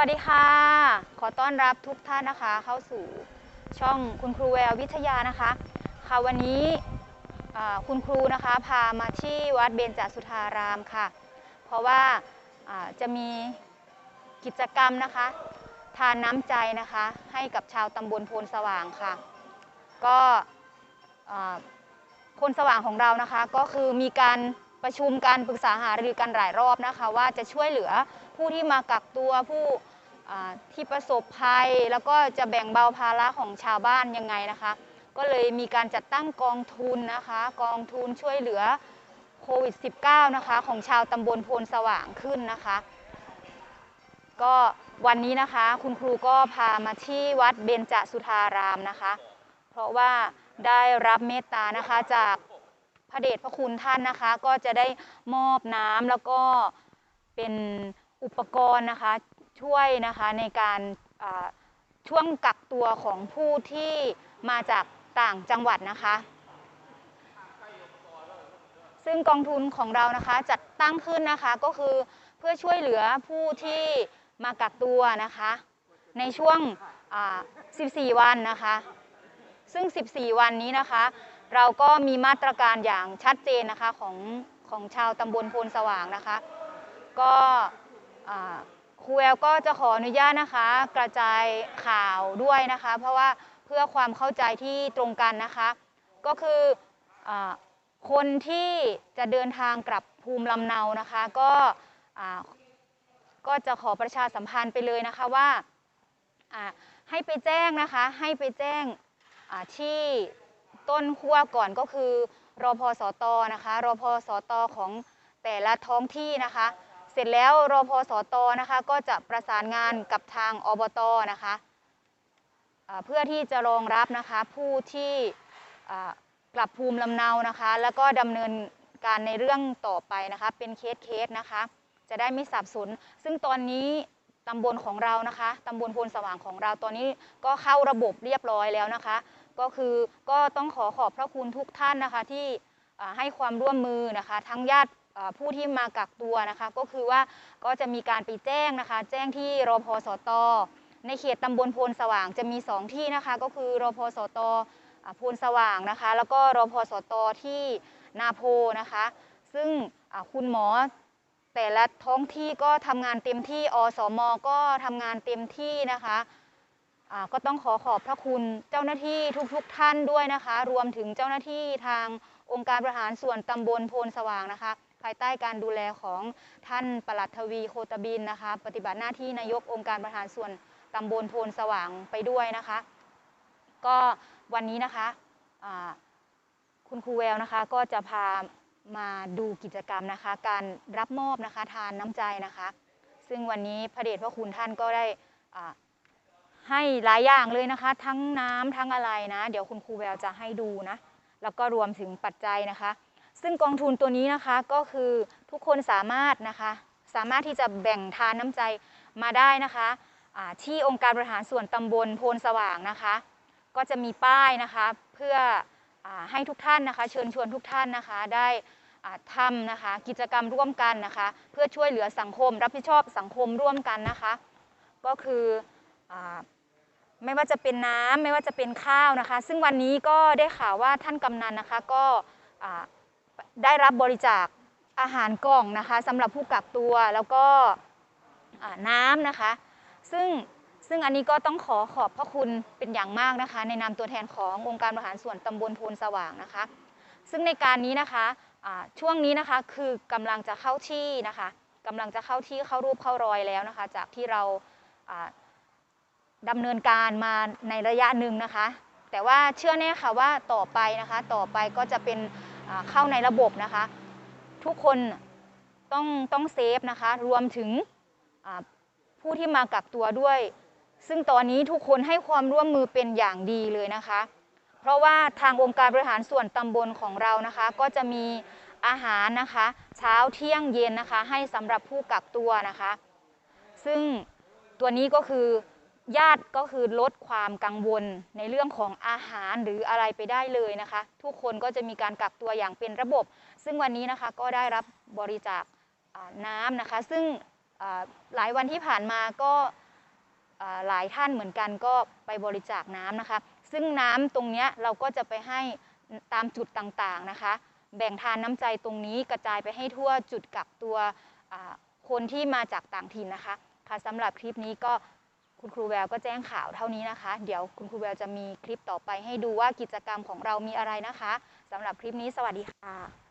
วัสดีค่ะ ขอต้อนรับทุกท่านนะคะ เข้าสู่ช่องคุณครูแวววิทยานะคะ ค่ะวันนี้คุณครูนะคะพามาที่วัดเบญจสุธารามค่ะ เพราะว่าจะมีกิจกรรมนะคะ ทานน้ำใจนะคะ ให้กับชาวตำบลโพนสว่างค่ะ ก็โพนสว่างของเรานะคะ ก็คือมีการประชุมการปรึกษาหารือกันหลายรอบนะคะ ว่าจะช่วยเหลือผู้ที่มากักตัวผู้ ที่ประสบภัย แล้วก็จะแบ่งเบาภาระของชาวบ้านยังไงนะคะ ก็เลยมีการจัดตั้งกองทุนนะคะ กองทุนช่วยเหลือโควิด -19 นะคะ ของชาวตำบลโพนสว่างขึ้นนะคะ ก็วันนี้นะคะคุณครูก็พามาที่วัดเบญจสุธารามนะคะ เพราะว่าได้รับเมตตานะคะจากพระเดชพระคุณท่านนะคะ ก็จะได้มอบน้ำแล้วก็เป็นอุปกรณ์นะคะ ช่วยนะคะในการช่วงกักตัวของผู้ที่มาจากต่างจังหวัดนะคะ ซึ่งกองทุนของเรานะคะจัดตั้งขึ้นนะคะก็คือเพื่อช่วยเหลือผู้ที่มากักตัวนะคะ ในช่วง 14 วันนะคะ ซึ่ง 14 วันนี้นะคะ เราก็มีมาตรการอย่างชัดเจนนะคะของของชาวตำบลโพนสว่างนะคะ ก็ ครูแววก็จะขออนุญาตนะคะ กระจายข่าวด้วยนะคะ เพราะว่าเพื่อความเข้าใจที่ตรงกันนะคะ ก็คืออคนที่จะเดินทางกลับภูมิลำเนานะคะ ก็ก็จะขอประชาสัมพันธ์ไปเลยนะคะว่าให้ไปแจ้งนะคะ ให้ไปแจ้งที่ต้นขั้วก่อนก็คือรอพสตนะคะรอพสตของแต่ละท้องที่นะคะ เสร็จแล้วรอพสตนะคะก็จะประสานงานกับทางอบตนะคะเพื่อที่จะรองรับนะคะผู้ที่กลับภูมิลำเนานะคะ แล้วก็ดำเนินการในเรื่องต่อไปนะคะเป็นเคสเคสนะคะ จะได้ไม่สับสน ซึ่งตอนนี้ตำบลของเรานะคะตำบลพลสว่างของเราตอนนี้ก็เข้าระบบเรียบร้อยแล้วนะคะ ก็คือก็ต้องขอขอบพระคุณทุกท่านนะคะที่ให้ความร่วมมือนะคะ ทั้งญาติ ผู้ที่มากักตัวนะคะก็คือว่าก็จะมีการไปแจ้งนะคะ แจ้งที่รพสต ในเขตตำบลโพนสว่างจะมีสองที่นะคะ ก็คือรพสตโพนสว่างนะคะ แล้วก็รพสตที่นาโพนะคะ ซึ่งคุณหมอแต่ละท้องที่ก็ทำงานเต็มที่อสมก็ทำงานเต็มที่นะคะก็ต้องขอขอบพระคุณเจ้าหน้าที่ทุกๆทท่านด้วยนะคะ รวมถึงเจ้าหน้าที่ทางองค์การบริหารส่วนตำบลโพนสว่างนะคะายใต้การดูแลของท่านปลัดทวีโคตบินนะคะ ปฏิบัติหน้าที่นายกองค์การบริหารส่วนตำบลโพนสว่างไปด้วยนะคะ ก็วันนี้นะคะคุณครูแววนะคะก็จะพามาดูกิจกรรมนะคะ การรับมอบนะคะทานน้ำใจนะคะ ซึ่งวันนี้พระเดชพระคุณท่านก็ได้ให้หลายอย่างเลยนะคะ ทั้งน้ำทั้งอะไรนะ เดี๋ยวคุณครูแววจะให้ดูนะ แล้วก็รวมถึงปัจจัยนะคะ ซึ่งกองทุนตัวนี้นะคะก็คือทุกคนสามารถนะคะสามารถที่จะแบ่งทานน้ำใจมาได้นะคะที่องค์การบริหารส่วนตำบลโพนสว่างนะคะ ก็จะมีป้ายนะคะเพื่ออให้ทุกท่านนะคะ เชิญชวนทุกท่านนะคะได้ทำนะคะกิจกรรมร่วมกันนะคะ เพื่อช่วยเหลือสังคม รับผิดชอบสังคมร่วมกันนะคะ ก็คืออไม่ว่าจะเป็นน้ำไม่ว่าจะเป็นข้าวนะคะ ซึ่งวันนี้ก็ได้ข่าวว่าท่านกำนันนะคะก็ ได้รับบริจาคอาหารกล่องนะคะสำหรับผู้กักตัวแล้วก็น้ำนะคะ ซึ่งซึ่งอันนี้ก็ต้องขอขอบพระคุณเป็นอย่างมากนะคะ ในนามตัวแทนขององค์การบริหารส่วนตำบลโพนสว่างนะคะ ซึ่งในการนี้นะคะช่วงนี้นะคะคือกำลังจะเข้าที่นะคะกำลังจะเข้าที่เข้ารูปเข้ารอยแล้วนะคะ จากที่เราอ่าดำเนินการมาในระยะหนึ่งนะคะ แต่ว่าเชื่อแน่ค่ะว่าต่อไปนะคะ ต่อไปก็จะเป็น เข้าในระบบนะคะ ทุกคนต้องต้องเซฟนะคะ รวมถึงผู้ที่มากักตัวด้วย ซึ่งตอนนี้ทุกคนให้ความร่วมมือเป็นอย่างดีเลยนะคะ เพราะว่าทางองค์การบริหารส่วนตำบลของเรานะคะ ก็จะมีอาหารนะคะ เช้าเที่ยงเย็นนะคะ ให้สำหรับผู้กักตัวนะคะ ซึ่งตัวนี้ก็คือ ญาติก็คือลดความกังวลในเรื่องของอาหารหรืออะไรไปได้เลยนะคะ ทุกคนก็จะมีการกักตัวอย่างเป็นระบบ ซึ่งวันนี้นะคะก็ได้รับบริจาคน้ำนะคะ ซึ่งหลายวันที่ผ่านมาก็หลายท่านเหมือนกันก็ไปบริจาคน้ำนะคะ ซึ่งน้ำตรงนี้เราก็จะไปให้ตามจุดต่างๆนะคะ แบ่งทานน้ำใจตรงนี้กระจายไปให้ทั่วจุดกักตัวคนที่มาจากต่างถิ่นนะคะค่ะสำหรับคลิปนี้ก็ คุณครูแววก็แจ้งข่าวเท่านี้นะคะ เดี๋ยวคุณครูแววจะมีคลิปต่อไปให้ดูว่ากิจกรรมของเรามีอะไรนะคะสำหรับคลิปนี้สวัสดีค่ะ